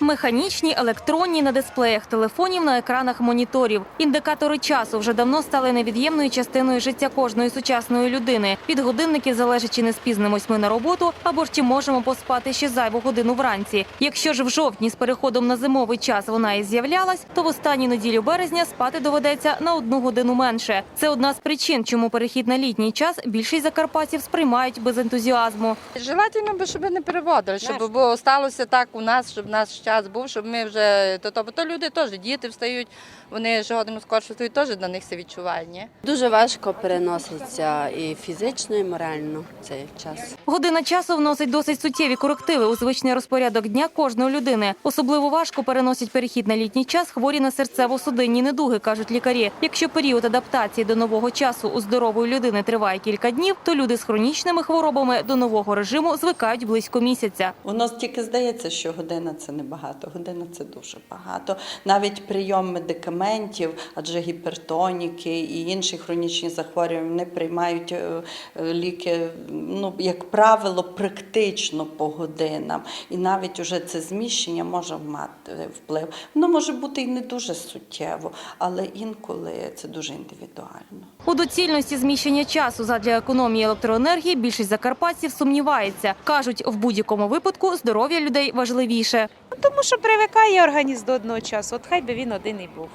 Механічні, електронні на дисплеях телефонів на екранах моніторів. Індикатори часу вже давно стали невід'ємною частиною життя кожної сучасної людини. Від годинників залежить, чи не спізнимось ми на роботу, або ж чи можемо поспати ще зайву годину вранці. Якщо ж в жовтні з переходом на зимовий час вона і з'являлась, то в останню неділю березня спати доведеться на одну годину менше. Це одна з причин, чому перехід на літній час більшість закарпатців сприймають без ентузіазму. Желательно би, щоб не переводили, щоб було сталося так у нас, щоб наш час був, щоб ми вже то, то, бо то люди теж діти встають, вони ж годину скорше встають, теж на них це відчувають. Ні? Дуже важко переноситься і фізично, і морально цей час. Година часу вносить досить суттєві корективи у звичний розпорядок дня кожної людини. Особливо важко переносять перехід на літній час хворі на серцево-судинні недуги, кажуть лікарі. Якщо період адаптації до нового часу у здорової людини триває кілька днів, то люди з хронічними хворобами до нового режиму звикають близько місяця. Воно тільки здається, що година це небагато, година це дуже багато. Навіть прийом медикаментів, адже гіпертоніки і інші хронічні захворювання вони приймають е, е, ліки, ну як правило, практично по годинам. І навіть уже це зміщення може мати вплив. Воно може бути і не дуже суттєво, але інколи це дуже індивідуально. У доцільності зміщення часу задля економії електроенергії більшість закарпатців сумнівається. кажуть, в будь-якому випадку здоров'я людей важливіше. Тому що привикає організм до одного часу. От хай би він один і був.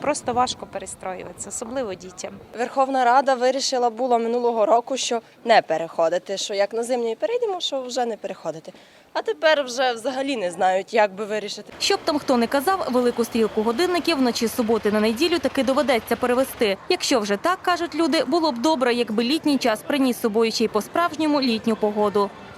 Просто важко перестроюватися, особливо дітям. Верховна Рада вирішила було минулого року, що не переходити, що як на зимній перейдемо, що вже не переходити. А тепер вже взагалі не знають, як би вирішити. Щоб там хто не казав, велику стрілку годинників вночі з суботи на неділю таки доведеться перевести. Якщо вже так кажуть люди, було б добре, якби літній час приніс з собою ще й по-справжньому літню погоду.